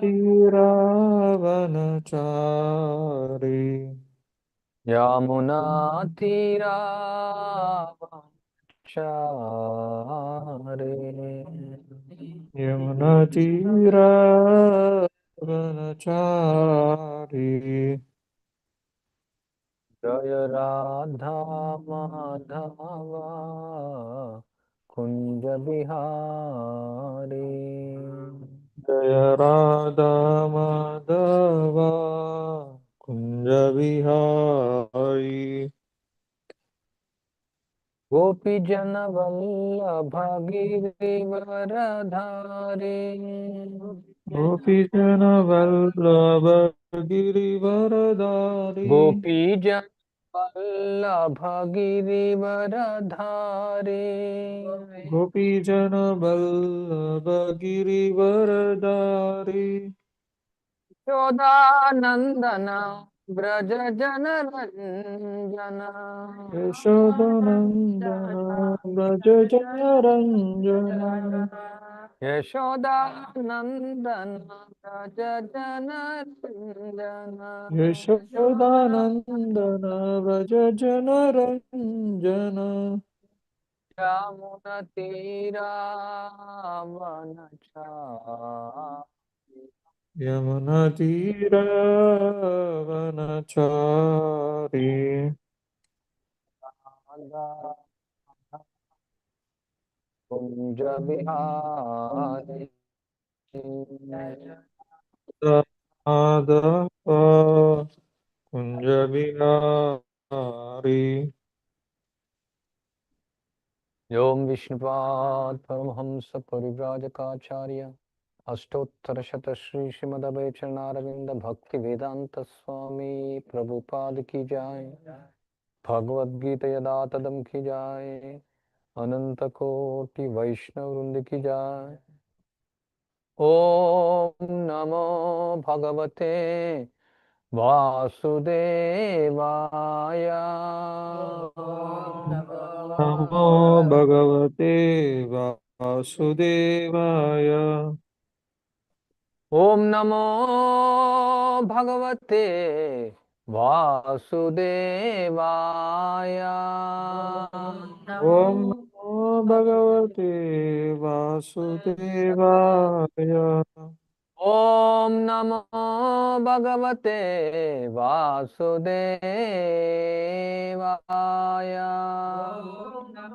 पति रावणचारी यमुना तीरावणचारे यमुना तीरावणचारी जय राधा माधवा कुंज बिहारी जय राधा माधवा कुंज बिहारी। गोपी जन बलिया भागी गोपी जन वल्लभ गिरिवरधारे गोपी जन वल्लभगिरिवरधारे गोपीजन वल्लभगिरिवरधारे यशोदानन्दन व्रज जन रञ्जन यशोदानन्दन व्रज जन रञ्जन यशोदानन्दन व्रज जनरञ्जन यशोदानन्दन व्रज जनरञ्जन यमुनतीरावनछा यमुनतीरावनचारी कुंज विहारी कुंज विहारी विष्णुपाद परमहंस परिव्राजकाचार्य अष्टोत्तर शत श्री श्रीमदभय भक्ति वेदांत स्वामी प्रभुपाद की जाए भगवद यदा तदम की जाए अनंत कोटि वैष्णव वृंद की जाय। ओम नमो भगवते वासुदेवाय। नमो भगवते वासुदेवाय। ओम नमो भगवते वासुदेवाय। ओम భగవతే వాసుదేవాయ ఓం నమో భగవతే వాసుదేవాయ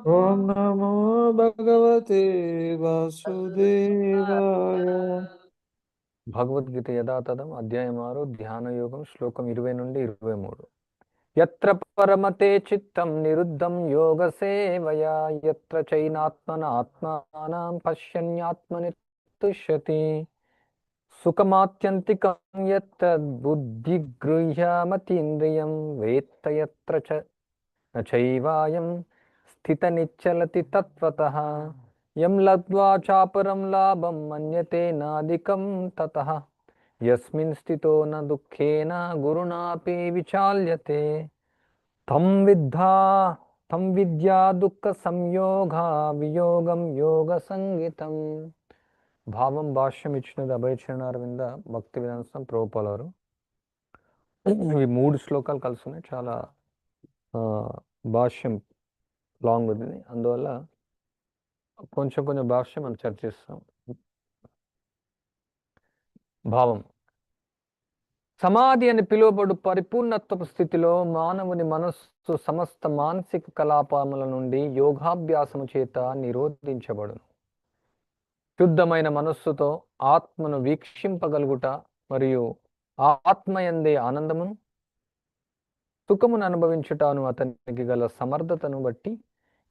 ఓం నమో భగవతే వాసుదేవాయ భగవద్గీత యథాతథం అధ్యాయం ఆరు ధ్యాన యోగం శ్లోకం ఇరవై నుండి ఇరవై మూడు। ఎత్ర परमते चित्तं निरुद्धं योगसेवया यत्र चैनात्मनात्मानां पश्यन्यात्मनि पश्यन्यात्मनिष्यति सुखमात्यन्तिकं यत्तद्बुद्धिगृह्यामतीन्द्रियं वेत्त यत्र च न चैवायं स्थितनिच्चलति तत्त्वतः। यं लब्ध्वा चापरं लाभं मन्यते नादिकं ततः। यस्मिन् स्थितो न दुःखेन गुरुणापि विचाल्यते। తం విద్ధా తం విద్యా దుఃఖ సంయోగ వియోగం యోగ సంగీతం. భావం భాష్యం ఇచ్చినది అభయచరణారవింద భక్తి విధానం ప్రభుపాలవారు ఇవి మూడు శ్లోకాలు కలిసి ఉన్నాయి చాలా భాష్యం లాంగ్ ఉంది అందువల్ల కొంచెం కొంచెం భాష్యం మనం చర్చిస్తాం. భావం. సమాధి అని పిలువబడు పరిపూర్ణత్వపు స్థితిలో మానవుని మనస్సు సమస్త మానసిక కలాపముల నుండి యోగాభ్యాసము చేత నిరోధించబడును. శుద్ధమైన మనస్సుతో ఆత్మను వీక్షింపగలుగుట మరియు ఆత్మయందే ఆనందమును సుఖమును అనుభవించుటాను అతనికి గల సమర్థతను బట్టి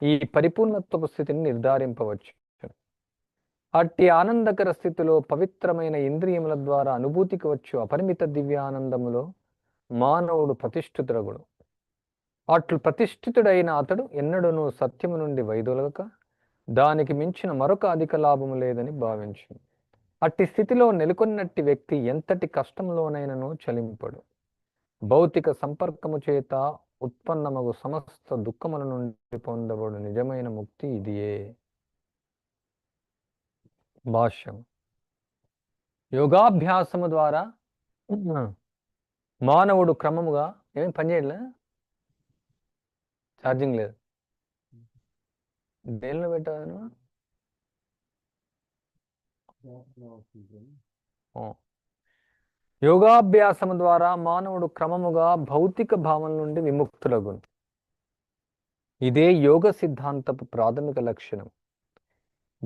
ఈ పరిపూర్ణత్వపు స్థితిని నిర్ధారింపవచ్చు. అట్టి ఆనందకర స్థితిలో పవిత్రమైన ఇంద్రియముల ద్వారా అనుభూతికి వచ్చు అపరిమిత దివ్యానందములో మానవుడు ప్రతిష్ఠితుడగుడు. అట్లు ప్రతిష్ఠితుడైన అతడు ఎన్నడూనూ సత్యము నుండి వైదొలగక దానికి మించిన మరొక అధిక లాభము లేదని భావించింది అట్టి స్థితిలో నెలకొన్నట్టి వ్యక్తి ఎంతటి కష్టంలోనైనను చలింపడు. భౌతిక సంపర్కము చేత ఉత్పన్నమగు సమస్త దుఃఖముల నుండి పొందబడు నిజమైన ముక్తి ఇదియే. భాష్యం యోగాభ్యాసము ద్వారా మానవుడు క్రమముగా ఏమి పని ఛార్జింగ్ లేదు. దేనిలో పెట్టాను యోగాభ్యాసము ద్వారా మానవుడు క్రమముగా భౌతిక భావం నుండి విముక్తులగును. ఇదే యోగ సిద్ధాంతపు ప్రాథమిక లక్షణం.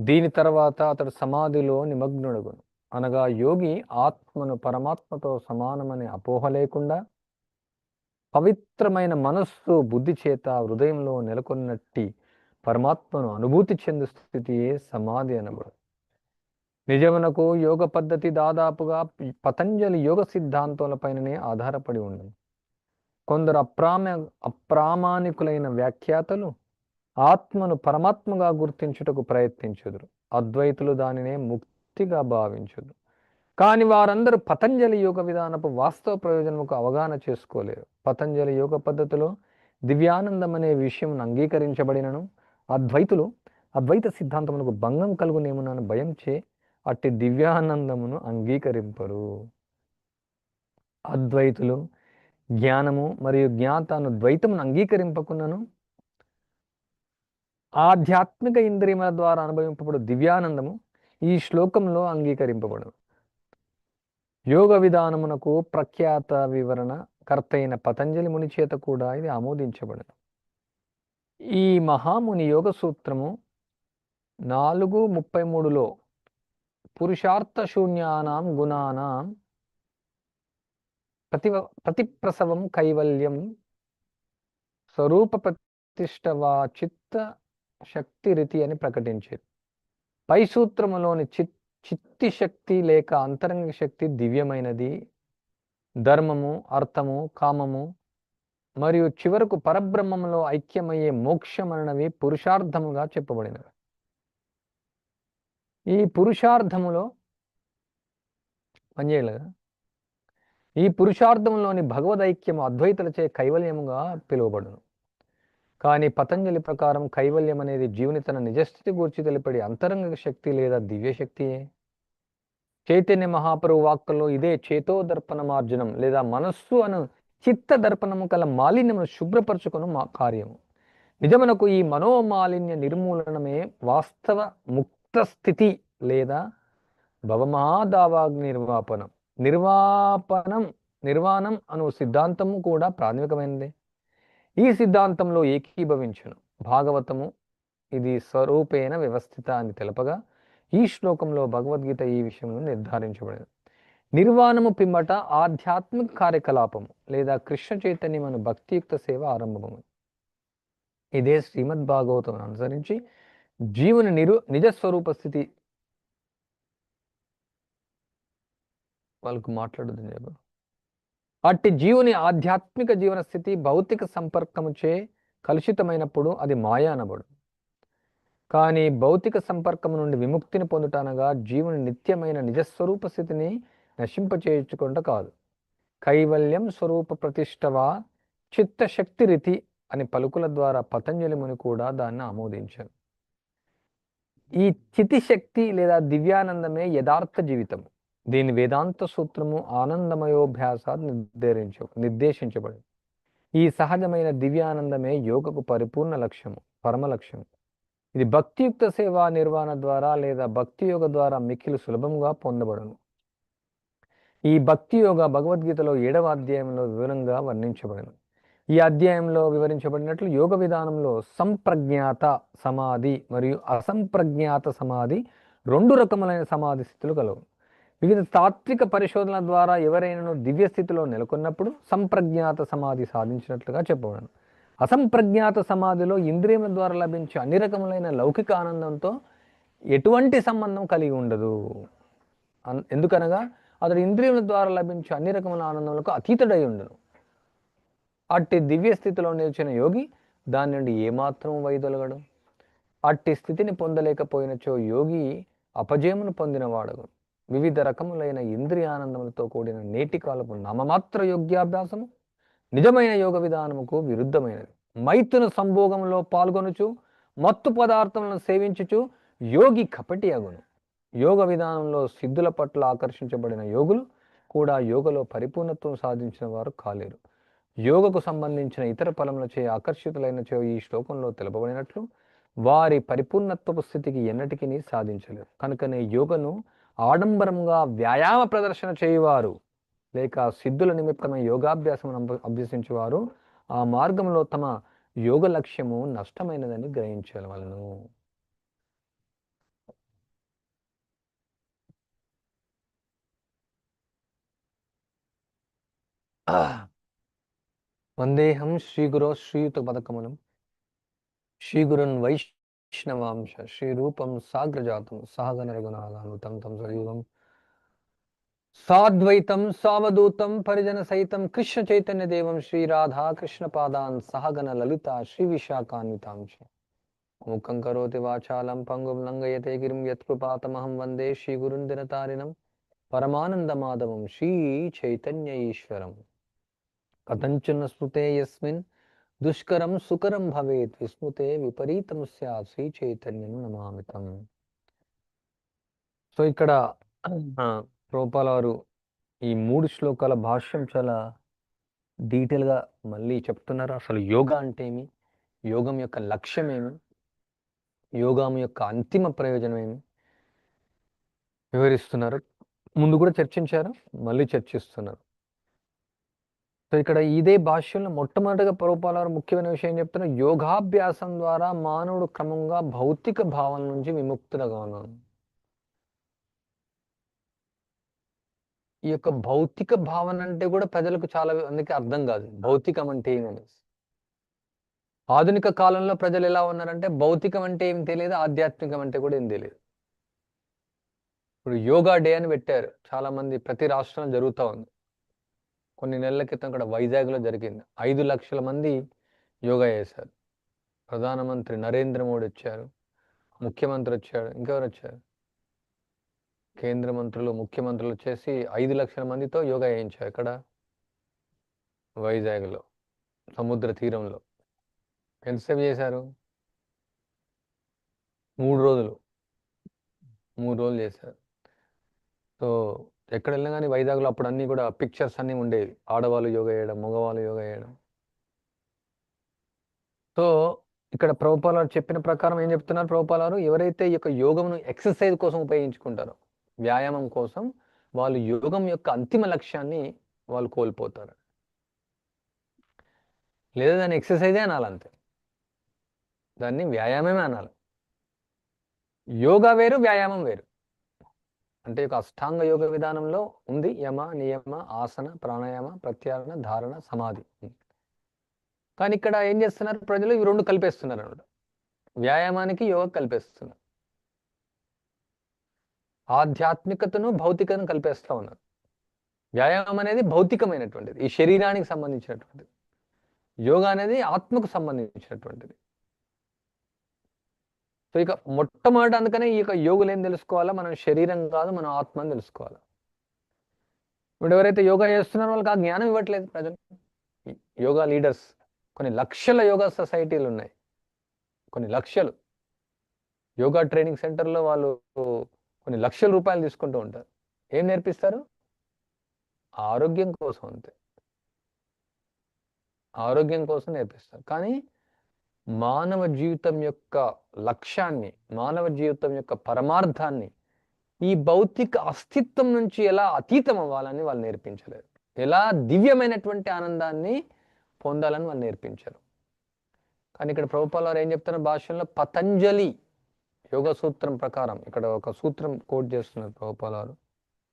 దీని తర్వాత అతడు సమాధిలో నిమగ్నుడుగును. అనగా యోగి ఆత్మను పరమాత్మతో సమానమనే అపోహ లేకుండా పవిత్రమైన మనస్సు బుద్ధి చేత హృదయంలో నెలకొన్నట్టి పరమాత్మను అనుభూతి చెందు స్థితియే సమాధి అనబడు. నిజమునకు యోగ పద్ధతి దాదాపుగా పతంజలి యోగ సిద్ధాంతాలపైననే ఆధారపడి ఉండదు కొందరు అప్రామ అప్రామాణికులైన వ్యాఖ్యాతలు ఆత్మను పరమాత్మగా గుర్తించుటకు ప్రయత్నించుదురు. అద్వైతులు దానినే ముక్తిగా భావించుదు కానీ వారందరూ పతంజలి యోగ విధానపు వాస్తవ ప్రయోజనముకు అవగాహన చేసుకోలేరు. పతంజలి యోగ పద్ధతిలో దివ్యానందం అనే విషయం అంగీకరించబడినను అద్వైతులు అద్వైత సిద్ధాంతమునకు భంగం కలుగునేమునని భయం చే అట్టి దివ్యానందమును అంగీకరింపరు. అద్వైతులు జ్ఞానము మరియు జ్ఞాతాను ద్వైతమును అంగీకరింపకున్నను ఆధ్యాత్మిక ఇంద్రియముల ద్వారా అనుభవింపబడు దివ్యానందము ఈ శ్లోకంలో అంగీకరింపబడు యోగ విధానమునకు ప్రఖ్యాత వివరణ కర్తైన పతంజలి ముని చేత కూడా ఇది ఆమోదించబడను ఈ మహాముని యోగ సూత్రము నాలుగు ముప్పై మూడులో పురుషార్థ శూన్యానాం గుణానాం ప్రతి ప్రతిప్రసవం కైవల్యం స్వరూప ప్రతిష్టవా చిత్త శక్తి రీతి అని ప్రకటించేది పై సూత్రములోని చిత్ చిత్తి శక్తి లేక అంతరంగ శక్తి దివ్యమైనది. ధర్మము అర్థము కామము మరియు చివరకు పరబ్రహ్మములో ఐక్యమయ్యే మోక్షమనవి పురుషార్థముగా చెప్పబడినవి. ఈ పురుషార్థములో పనిచేయలేదా? ఈ పురుషార్థంలోని భగవదైక్యము అద్వైతులచే కైవల్యముగా పిలువబడును. కానీ పతంజలి ప్రకారం కైవల్యం అనేది జీవుని తన నిజస్థితి గూర్చి తెలిపడి అంతరంగ శక్తి లేదా దివ్యశక్తియే చైతన్య మహాప్రభు వాక్కుల్లో ఇదే చేతో దర్పణమార్జనం లేదా మనస్సు అను చిత్త దర్పణము కల మాలిన్యమును శుభ్రపరచుకును మా కార్యము. నిజమునకు ఈ మనోమాలిన్య నిర్మూలనమే వాస్తవ ముక్త స్థితి లేదా భవమహాదావాగ్ని నిర్వాపనం నిర్వాపనం నిర్వాణం అను సిద్ధాంతము కూడా ప్రాథమికమైనది. ఈ సిద్ధాంతంలో ఏకీభవించును. భాగవతము ఇది స్వరూపేణ వ్యవస్థిత అని తెలపగా ఈ శ్లోకంలో భగవద్గీత ఈ విషయంలో నిర్ధారించబడింది. నిర్వాణము పిమ్మట ఆధ్యాత్మిక కార్యకలాపము లేదా కృష్ణ చైతన్యమను భక్తియుక్త సేవ ఆరంభము. ఇదే శ్రీమద్ భాగవతం అనుసరించి జీవుని నిరు నిజస్వరూప స్థితి. వాళ్ళకు మాట్లాడదు చెప్పు. అట్టి జీవుని ఆధ్యాత్మిక జీవన స్థితి భౌతిక సంపర్కముచే కలుషితమైనప్పుడు అది మాయా అనబడు కానీ భౌతిక సంపర్కము నుండి విముక్తిని పొందుటనగా జీవుని నిత్యమైన నిజస్వరూప స్థితిని నశింపచేయించుకుంట కాదు. కైవల్యం స్వరూప ప్రతిష్టవా చిత్తశక్తి రీతి అని పలుకుల ద్వారా పతంజలి ముని కూడా దాన్ని ఆమోదించారు. ఈ చితిశక్తి లేదా దివ్యానందమే యథార్థ జీవితము. దీని వేదాంత సూత్రము ఆనందమయోభ్యాసాలు నిర్ధారించ నిర్దేశించబడింది. ఈ సహజమైన దివ్యానందమే యోగకు పరిపూర్ణ లక్ష్యము పరమ లక్ష్యం ఇది భక్తియుక్త సేవా నిర్వహణ ద్వారా లేదా భక్తి యోగ ద్వారా మిక్కిలు సులభంగా పొందబడును. ఈ భక్తి యోగ భగవద్గీతలో ఏడవ అధ్యాయంలో వివరంగా వర్ణించబడను. ఈ అధ్యాయంలో వివరించబడినట్లు యోగ విధానంలో సంప్రజ్ఞాత సమాధి మరియు అసంప్రజ్ఞాత సమాధి రెండు రకములైన సమాధి స్థితులు కలవు. వివిధ తాత్విక పరిశోధనల ద్వారా ఎవరైనా దివ్య స్థితిలో నెలకొన్నప్పుడు సంప్రజ్ఞాత సమాధి సాధించినట్లుగా చెప్పబడను. అసంప్రజ్ఞాత సమాధిలో ఇంద్రియముల ద్వారా లభించే అన్ని రకములైన లౌకిక ఆనందంతో ఎటువంటి సంబంధం కలిగి ఉండదు. అన్- ఎందుకనగా అతడు ఇంద్రియముల ద్వారా లభించే అన్ని రకముల ఆనందములకు అతీతుడై ఉండను. అట్టి దివ్య స్థితిలో నిలిచిన యోగి దాని నుండి ఏమాత్రం వైదొలగడు. అట్టి స్థితిని పొందలేకపోయినచో యోగి అపజయమును పొందినవాడగు. వివిధ రకములైన ఇంద్రియానందములతో కూడిన నేటి కాలపు నామమాత్ర యోగ్యాభ్యాసము నిజమైన యోగ విధానముకు విరుద్ధమైనది. మైతున సంభోగంలో పాల్గొనుచు మత్తు పదార్థములను సేవించుచు యోగి కపటి అగును యోగ విధానంలో సిద్ధుల పట్ల ఆకర్షించబడిన యోగులు కూడా యోగలో పరిపూర్ణత్వం సాధించిన వారు కాలేరు. యోగకు సంబంధించిన ఇతర ఫలములచే ఆకర్షితులైన ఈ శ్లోకంలో తెలుపబడినట్లు వారి పరిపూర్ణత్వపు స్థితికి ఎన్నటికీ సాధించలేరు. కనుకనే యోగను ఆడంబరంగా వ్యాయామ ప్రదర్శన చేయువారు లేక సిద్ధుల నిమిత్తమై యోగాభ్యాసం అభ్యసించేవారు ఆ మార్గంలో తమ యోగ లక్ష్యము నష్టమైనదని గ్రహించవలను. వందేహం శ్రీగురో శ్రీయుత పథకములం శ్రీగురున్ వైష్ణవాంశ శ్రీరూపం సాగ్రజాతం సహగన రఘునాథానుతం తం సయుగం సాద్వైతం సావధూతం పరిజన సహితం కృష్ణ చైతన్య దేవం శ్రీ రాధా కృష్ణ పాదాన్ సహగన లలిత శ్రీ విశాఖాన్వితాంశ. ముఖం కరోతి వాచాలం పంగుం లంగయతే గిరిం యత్కృపాతమహం వందే శ్రీ గురున్ దినతారిణం. పరమానందమాధవం శ్రీ చైతన్య ఈశ్వరం కథంచన స్మృతే యస్మిన్ దుష్కరం సుకరం భవేత్ విస్మృతే విపరీతం స్యాత్ శ్రీ చైతన్యం నమామితం. సో ఇక్కడ ప్రోపాల్ వారు ఈ మూడు శ్లోకాల భాష్యం చాలా డీటెయిల్గా మళ్ళీ చెప్తున్నారు. అసలు యోగా అంటే ఏమి? యోగం యొక్క లక్ష్యం ఏమి? యోగం యొక్క అంతిమ ప్రయోజనం ఏమి? వివరిస్తున్నారు. ముందు కూడా చర్చించారు మళ్ళీ చర్చిస్తున్నారు. సో ఇక్కడ ఇదే భాష్యంలో మొట్టమొదటిగా ప్రోపాల్ వారు ముఖ్యమైన విషయం చెప్తున్నా యోగాభ్యాసం ద్వారా మానవుడు క్రమంగా భౌతిక భావన నుంచి విముక్తుడగా ఉన్నాను ఈ యొక్క భౌతిక భావన అంటే కూడా ప్రజలకు చాలా అందుకే అర్థం కాదు. భౌతికం అంటే ఏమనేసి ఆధునిక కాలంలో ప్రజలు ఎలా ఉన్నారంటే భౌతికం అంటే ఏం తెలియదు ఆధ్యాత్మికం అంటే కూడా ఏం తెలియదు. ఇప్పుడు యోగా డే అని పెట్టారు. చాలా మంది ప్రతి రాష్ట్రంలో జరుగుతూ ఉంది. కొన్ని నెలల క్రితం ఇక్కడ వైజాగ్లో జరిగింది. ఐదు లక్షల మంది యోగా చేశారు. ప్రధానమంత్రి నరేంద్ర మోడీ వచ్చారు. ముఖ్యమంత్రి వచ్చాడు. ఇంకెవరు వచ్చారు? కేంద్ర మంత్రులు ముఖ్యమంత్రులు వచ్చేసి ఐదు లక్షల మందితో యోగా చేయించారు ఇక్కడ వైజాగ్లో సముద్ర తీరంలో. ఎంతసేపు చేశారు? మూడు రోజులు. మూడు రోజులు చేశారు. సో ఎక్కడ వెళ్ళినా కానీ వైజాగ్లో అప్పుడు అన్నీ కూడా పిక్చర్స్ అన్నీ ఉండేవి. ఆడవాళ్ళు యోగా చేయడం మగవాళ్ళు యోగా చేయడం. సో ఇక్కడ ప్రభుపాల చెప్పిన ప్రకారం ఏం చెప్తున్నారు ప్రభుపాలు ఎవరైతే ఈ యొక్క యోగమును ఎక్సర్సైజ్ కోసం ఉపయోగించుకుంటారో వ్యాయామం కోసం వాళ్ళు యోగం యొక్క అంతిమ లక్ష్యాన్ని వాళ్ళు కోల్పోతారు. లేదా దాన్ని ఎక్సర్సైజే అనాలంతే దాన్ని వ్యాయామమే అనాలి. యోగా వేరు వ్యాయామం వేరు. అంటే ఒక అష్టాంగ యోగ విధానంలో ఉంది యమ నియమ ఆసన ప్రాణాయామ ప్రత్యారణ ధారణ సమాధి. కానీ ఇక్కడ ఏం చేస్తున్నారు? ప్రజలు ఇవి రెండు కలిపేస్తున్నారు అనమాట. వ్యాయామానికి యోగ కలిపేస్తున్నారు. ఆధ్యాత్మికతను భౌతికతను కలిపేస్తూ ఉన్నారు. వ్యాయామం అనేది భౌతికమైనటువంటిది. ఈ శరీరానికి సంబంధించినటువంటిది. యోగా అనేది ఆత్మకు సంబంధించినటువంటిది. సో ఇక మొట్టమొదటి అందుకనే ఈ యొక్క యోగులు ఏం తెలుసుకోవాలా? మనం శరీరం కాదు మనం ఆత్మని తెలుసుకోవాలి? ఇప్పుడు ఎవరైతే యోగా చేస్తున్నారో వాళ్ళకి ఆ జ్ఞానం ఇవ్వట్లేదు ప్రజలు. యోగా లీడర్స్ కొన్ని లక్షల యోగా సొసైటీలు ఉన్నాయి. కొన్ని లక్షలు. యోగా ట్రైనింగ్ సెంటర్లో వాళ్ళు కొన్ని లక్షల రూపాయలు తీసుకుంటూ ఉంటారు. ఏం నేర్పిస్తారు? ఆరోగ్యం కోసం అంతే. ఆరోగ్యం కోసం నేర్పిస్తారు. కానీ మానవ జీవితం యొక్క లక్ష్యాన్ని మానవ జీవితం యొక్క పరమార్థాన్ని ఈ భౌతిక అస్తిత్వం నుంచి ఎలా అతీతం అవ్వాలని వాళ్ళు నేర్పించలేరు ఎలా దివ్యమైనటువంటి ఆనందాన్ని పొందాలని వాళ్ళు నేర్పించారు. కానీ ఇక్కడ ప్రభుపాల వారు ఏం చెప్తున్నారు? భాషలో పతంజలి యోగ సూత్రం ప్రకారం ఇక్కడ ఒక సూత్రం కోట్ చేస్తున్నారు ప్రభుపాల వారు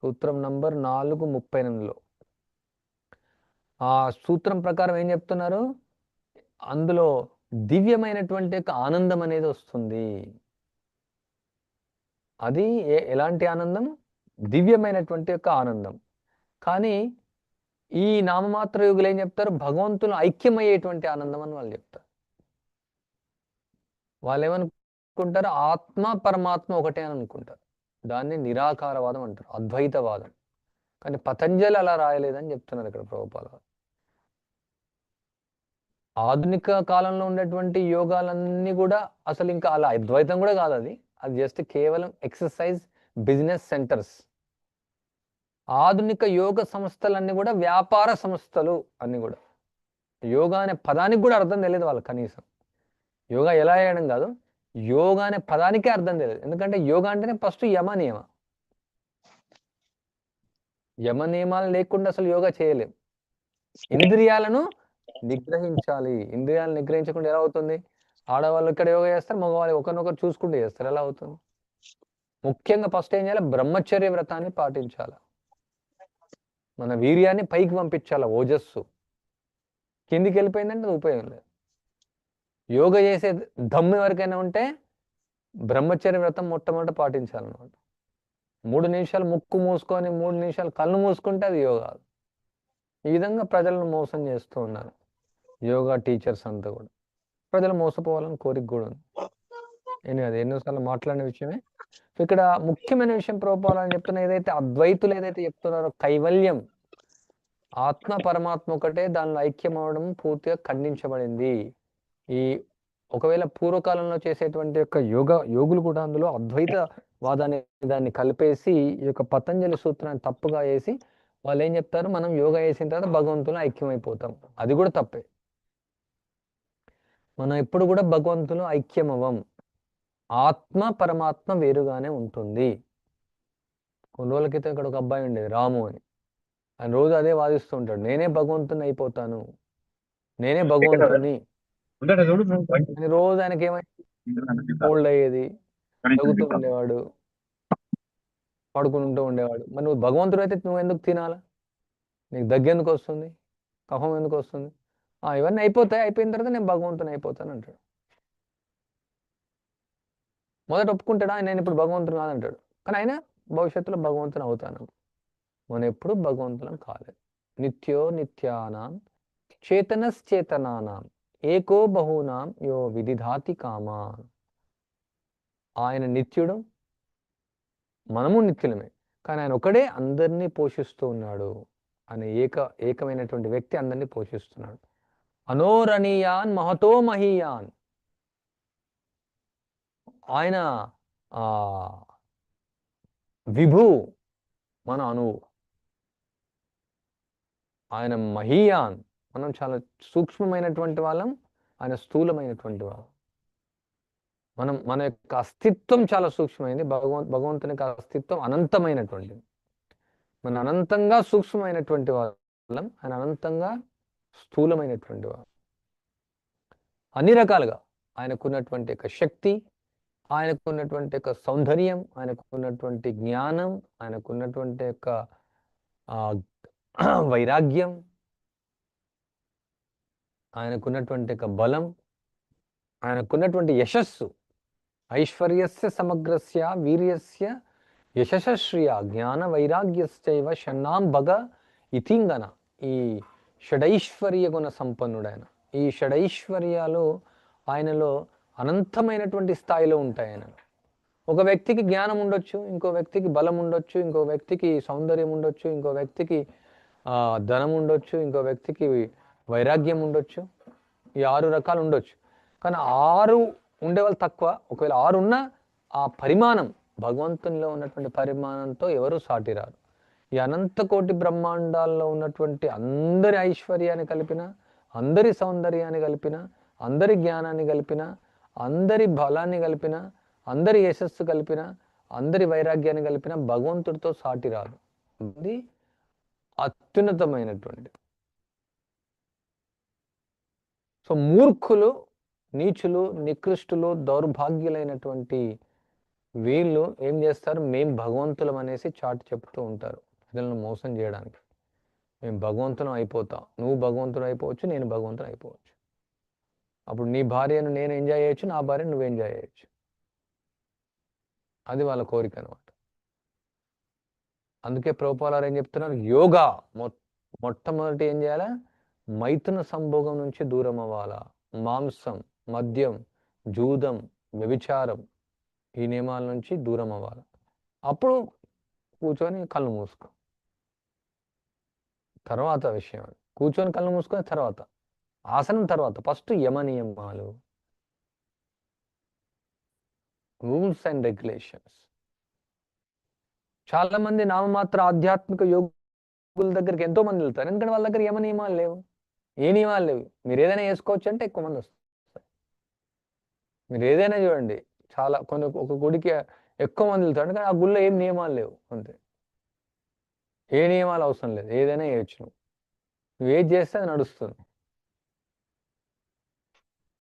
సూత్రం నంబర్ నాలుగు ముప్పై ఎనిమిదిలో. ఆ సూత్రం ప్రకారం ఏం చెప్తున్నారు? అందులో దివ్యమైనటువంటి యొక్క ఆనందం అనేది వస్తుంది. అది ఏ ఎలాంటి ఆనందం దివ్యమైనటువంటి యొక్క ఆనందం. కానీ ఈ నామమాత్ర యుగులు ఏం చెప్తారు? భగవంతులు ఐక్యమయ్యేటువంటి ఆనందం అని వాళ్ళు చెప్తారు. వాళ్ళు ఏమనుకుంటారు ఆత్మ పరమాత్మ ఒకటే అని అనుకుంటారు. దాన్ని నిరాకారవాదం అంటారు. అద్వైతవాదం. కానీ పతంజలి అలా రాయలేదని చెప్తున్నారు ఇక్కడ ప్రభుపాల ఆధునిక కాలంలో ఉండేటువంటి యోగాలన్నీ కూడా అసలు ఇంకా అలా అద్వైతం కూడా కాదు అది. అది జస్ట్ కేవలం ఎక్సర్సైజ్ బిజినెస్ సెంటర్స్ ఆధునిక యోగ సంస్థలన్నీ కూడా వ్యాపార సంస్థలు అన్నీ కూడా. యోగా అనే పదానికి కూడా అర్థం తెలియదు వాళ్ళకి కనీసం. యోగా ఎలా చేయడం కాదు యోగా అనే పదానికే అర్థం తెలియదు. ఎందుకంటే యోగా అంటేనే ఫస్ట్ యమ నియమ. యమ నియమాలు లేకుండా అసలు యోగా చేయలేం. ఇంద్రియాలను నిగ్రహించాలి. ఇంద్రియాలు నిగ్రహించకుండా ఎలా అవుతుంది? ఆడవాళ్ళు ఇక్కడ యోగా చేస్తారు మగవాళ్ళు ఒకరినొకరు చూసుకుంటూ చేస్తారు. ఎలా అవుతుంది? ముఖ్యంగా ఫస్ట్ ఏం చేయాలి? బ్రహ్మచర్య వ్రతాన్ని పాటించాలి. మన వీర్యాన్ని పైకి పంపించాలి ఓజస్సు. కిందికి వెళ్ళిపోయిందంటే అది ఉపయోగం లేదు. యోగా చేసే దమ్మి ఎవరికైనా ఉంటే బ్రహ్మచర్య వ్రతం మొట్టమొదట పాటించాలన్నమాట. మూడు నిమిషాలు ముక్కు మూసుకొని మూడు నిమిషాలు కళ్ళు మూసుకుంటే అది యోగా ఈ విధంగా ప్రజలను మోసం చేస్తూ ఉన్నారు. యోగా టీచర్స్ అంతా కూడా. ప్రజలు మోసపోవాలని కోరిక కూడా ఉంది. నేను అది ఎన్నోసార్లు మాట్లాడిన విషయమే. ఇక్కడ ముఖ్యమైన విషయం ప్రోపాలని చెప్తున్న ఏదైతే అద్వైతులు ఏదైతే చెప్తున్నారో కైవల్యం ఆత్మ పరమాత్మ ఒకటే దానిలో ఐక్యం అవడం పూర్తిగా ఖండించబడింది. ఈ ఒకవేళ పూర్వకాలంలో చేసేటువంటి యొక్క యోగ యోగులు కూడా అందులో అద్వైత వాదాన్ని దాన్ని కలిపేసి ఈ యొక్క పతంజలి సూత్రాన్ని తప్పుగా వేసి వాళ్ళు ఏం చెప్తారు? మనం యోగా చేసిన తర్వాత భగవంతులు ఐక్యమైపోతాం. అది కూడా తప్పే. మనం ఎప్పుడు కూడా భగవంతులు ఐక్యం అవ్వం ఆత్మ పరమాత్మ వేరుగానే ఉంటుంది. కొన్ని రోజుల క్రితం ఇక్కడ ఒక అబ్బాయి ఉండేది రాము అని. ఆయన రోజు అదే వాదిస్తూ ఉంటాడు నేనే భగవంతుని అయిపోతాను. నేనే భగవంతుని. రోజు ఆయనకి ఏమై ఓల్డ్ అయ్యేది తగ్గుతూ ఉండేవాడు. పడుకుంటూ ఉండేవాడు. మరి నువ్వు భగవంతుడు అయితే నువ్వు ఎందుకు తినాలా? నీకు దగ్గెందుకు వస్తుంది? కఫం ఎందుకు వస్తుంది? "ఆ, ఇవన్నీ అయిపోతాయి. అయిపోయిన తర్వాత నేను భగవంతుని అయిపోతాను అంటాడు. మొదట ఒప్పుకుంటాడా? నేను ఇప్పుడు భగవంతుడు కాదంటాడు కానీ ఆయన భవిష్యత్తులో భగవంతుని అవుతాను. మనం ఎప్పుడు భగవంతులం కాలేదు నిత్యో నిత్యానాం చేతనశ్చేతనానాం ఏకో బహూనాం యో విధిధాతి కామా ఆయన నిత్యుడు మనము నిత్యులమే. కానీ ఆయన ఒకడే అందరినీ పోషిస్తూ ఉన్నాడు అనే ఏక ఏకమైనటువంటి వ్యక్తి అందరినీ పోషిస్తున్నాడు. అనోరణీయాన్ మహతో మహీయాన్. ఆయన విభు మన అనువు ఆయన మహీయాన్. మనం చాలా సూక్ష్మమైనటువంటి వాళ్ళం ఆయన స్థూలమైనటువంటి వాళ్ళం. మనం మన యొక్క అస్తిత్వం చాలా సూక్ష్మమైంది. భగవంత్ భగవంతుని యొక్క అస్తిత్వం అనంతమైనటువంటిది. మన అనంతంగా సూక్ష్మమైనటువంటి వాళ్ళం. ఆయన అనంతంగా స్థూలమైనటువంటి వారు అన్ని రకాలుగా ఆయనకున్నటువంటి యొక్క శక్తి ఆయనకున్నటువంటి యొక్క సౌందర్యం ఆయనకున్నటువంటి జ్ఞానం ఆయనకున్నటువంటి యొక్క వైరాగ్యం ఆయనకున్నటువంటి యొక్క బలం ఆయనకున్నటువంటి యశస్సు ఐశ్వర్యస్య సమగ్రస్య వీర్యస్య యశస్శ్రియ జ్ఞాన వైరాగ్యశ్చైవ షణ్ణాం భగ ఇతింగన ఈ షడైశ్వర్య గుణ సంపన్నుడైన ఈ షడైశ్వర్యాలు ఆయనలో అనంతమైనటువంటి స్థాయిలో ఉంటాయి ఆయన ఒక వ్యక్తికి జ్ఞానం ఉండొచ్చు ఇంకో వ్యక్తికి బలం ఉండొచ్చు ఇంకో వ్యక్తికి సౌందర్యం ఉండొచ్చు ఇంకో వ్యక్తికి ధనం ఉండొచ్చు ఇంకో వ్యక్తికి వైరాగ్యం ఉండొచ్చు ఈ ఆరు రకాలు ఉండొచ్చు. కానీ ఆరు ఉండేవాళ్ళు తక్కువ. ఒకవేళ ఆరు ఉన్నా ఆ పరిమాణం భగవంతునిలో ఉన్నటువంటి పరిమాణంతో ఎవరు సాటిరారు ఈ అనంత కోటి బ్రహ్మాండాల్లో ఉన్నటువంటి అందరి ఐశ్వర్యాన్ని కలిపిన అందరి సౌందర్యాన్ని కలిపిన అందరి జ్ఞానాన్ని కలిపిన అందరి బలాన్ని కలిపిన అందరి యశస్సు కలిపిన అందరి వైరాగ్యాన్ని కలిపిన భగవంతుడితో సాటి రాదు ఇది అత్యున్నతమైనటువంటి సో మూర్ఖులు నీచులు నికృష్టులు దౌర్భాగ్యులైనటువంటి వీళ్ళు ఏం చేస్తారు? మేం భగవంతులం అనేసి చాటు చెప్తూ ఉంటారు ప్రజలను మోసం చేయడానికి. మేము భగవంతులం అయిపోతాం. నువ్వు భగవంతుడు అయిపోవచ్చు నేను భగవంతుడు అయిపోవచ్చు. అప్పుడు నీ భార్యను నేను ఎంజాయ్ చేయొచ్చు నా భార్య నువ్వు ఎంజాయ్ చేయొచ్చు. అది వాళ్ళ కోరిక అనమాట అందుకే ప్రభుపాలారు ఏం చెప్తున్నారు? యోగా మొ మొట్టమొదటి ఏం చేయాలా? మైథున సంభోగం నుంచి దూరం అవ్వాలా? మాంసం మద్యం జూదం వ్యభిచారం ఈ నియమాల నుంచి దూరం అవ్వాలి. అప్పుడు కూర్చొని కళ్ళు మూసుకో. తర్వాత విషయం కూర్చొని కళ్ళు మూసుకొని తర్వాత ఆసనం తర్వాత ఫస్ట్ యమ నియమాలు. Rules and regulations. చాలా మంది నామమాత్ర ఆధ్యాత్మిక యోగుల దగ్గరికి ఎంతో మంది వెళ్తారు. ఎందుకంటే వాళ్ళ దగ్గర ఏమ నియమాలు లేవు. ఏ నియమాలు లేవు. మీరు ఏదైనా వేసుకోవచ్చు అంటే ఎక్కువ మంది వస్తారు. మీరు ఏదైనా చూడండి. చాలా కొన్ని ఒక గుడికి ఎక్కువ మంది వెళ్తారు. కానీ ఆ గుడిలో ఏం నియమాలు లేవు. అంతే. ఏ నియమాలు అవసరం లేదు. ఏదైనా చేయొచ్చు నువ్వు. నువ్వు ఏది చేస్తే అది నడుస్తుంది.